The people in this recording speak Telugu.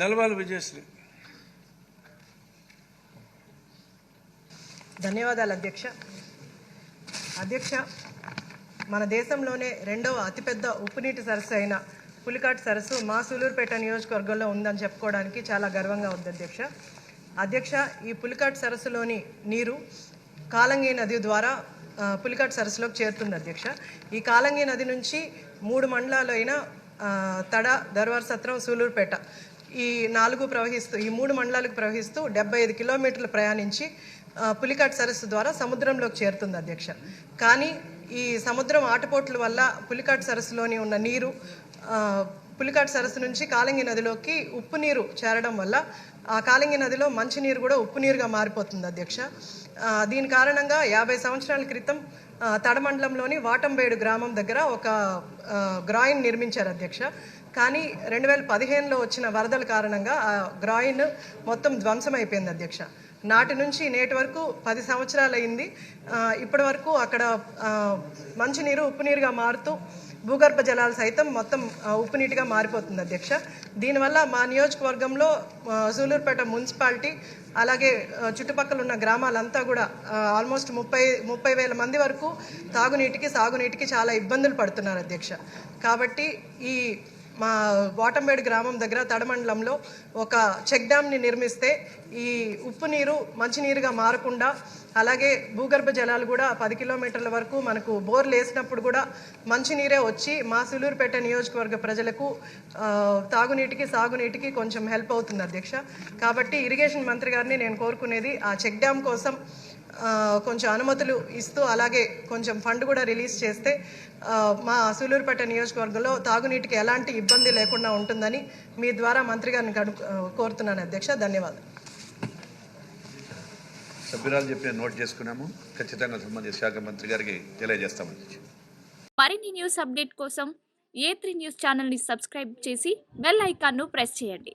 గెలవాలి విజయశ్రీ. ధన్యవాదాలు అధ్యక్ష. అధ్యక్ష మన దేశంలోనే రెండవ అతిపెద్ద ఉప్పునీటి సరస్సు అయిన పులికాట్ సరస్సు మా సూలూరుపేట నియోజకవర్గంలో ఉందని చెప్పుకోవడానికి చాలా గర్వంగా ఉంది అధ్యక్ష. అధ్యక్ష ఈ పులికాట్ సరస్సులోని నీరు కాలంగి నది ద్వారా పులికాట్ సరస్సులోకి చేరుతుంది అధ్యక్ష. ఈ కాలంగి నది నుంచి మూడు మండలాలైన తడ దర్వార్ సత్రం సూలూరుపేట. ఈ నాలుగు ప్రవహిస్తూ ఈ మూడు మండలాలకు ప్రవహిస్తూ డెబ్బై ఐదు కిలోమీటర్లు ప్రయాణించి పులికాట్ సరస్సు ద్వారా సముద్రంలోకి చేరుతుంది అధ్యక్ష. కానీ ఈ సముద్రం ఆటపోట్ల వల్ల పులికాట్ సరస్సులోని ఉన్న నీరు పులికాట్ సరస్సు నుంచి కాలంగి నదిలోకి ఉప్పు నీరు చేరడం వల్ల ఆ కాలింగి నదిలో మంచినీరు కూడా ఉప్పు నీరుగా మారిపోతుంది అధ్యక్ష. దీని కారణంగా యాభై సంవత్సరాల క్రితం తడమండలంలోని వాటంబేడు గ్రామం దగ్గర ఒక గ్రాయిన్ నిర్మించారు అధ్యక్ష. కానీ రెండు వేల పదిహేనులో వచ్చిన వరదల కారణంగా ఆ గ్రాయిన్ మొత్తం ధ్వంసం అయిపోయింది అధ్యక్ష. నాటి నుంచి నేటి వరకు పది సంవత్సరాలు అయింది ఇప్పటి వరకు అక్కడ మంచినీరు ఉప్పు నీరుగా మారుతూ భూగర్భ జలాలు సైతం మొత్తం ఉప్పునీటిగా మారిపోతుంది అధ్యక్ష. దీనివల్ల మా నియోజకవర్గంలో సూలూరుపేట మున్సిపాలిటీ అలాగే చుట్టుపక్కల ఉన్న గ్రామాలంతా కూడా ఆల్మోస్ట్ ముప్పై ముప్పై వేల మంది వరకు తాగునీటికి సాగునీటికి చాలా ఇబ్బందులు పడుతున్నారు అధ్యక్ష. కాబట్టి ఈ మా వాటంబేడు గ్రామం దగ్గర తడమండలంలో ఒక చెక్ డ్యామ్ని నిర్మిస్తే ఈ ఉప్పు నీరు మంచినీరుగా మారకుండా అలాగే భూగర్భ జలాలు కూడా పది కిలోమీటర్ల వరకు మనకు బోర్లు వేసినప్పుడు కూడా మంచినీరే వచ్చి మా సులూరుపేట నియోజకవర్గ ప్రజలకు తాగునీటికి సాగునీటికి కొంచెం హెల్ప్ అవుతుంది అధ్యక్ష. కాబట్టి ఇరిగేషన్ మంత్రి గారిని నేను కోరుకునేది ఆ చెక్ డ్యామ్ కోసం కొంచెం అనుమతులు ఇస్తూ అలాగే కొంచెం ఫండ్ కూడా రిలీజ్ చేస్తే మా సూలూరుపేట నియోజకవర్గంలో తాగునీటికి ఎలాంటి ఇబ్బంది లేకుండా ఉంటుందని మీ ద్వారా మంత్రి గారిని కోరుతున్నాను అధ్యక్ష. ధన్యవాదాలు. సభ్యురాలు చెప్పిన నోట్ చేసుకున్నాము. ఖచ్చితంగా సంబంధిత శాఖ మంత్రి గారికి తెలియజేస్తామని మరిన్ని న్యూస్ అప్డేట్ కోసం ఏ త్రీ న్యూస్ ఛానల్ని సబ్స్క్రైబ్ చేసి బెల్ ఐకాన్ను ప్రెస్ చేయండి.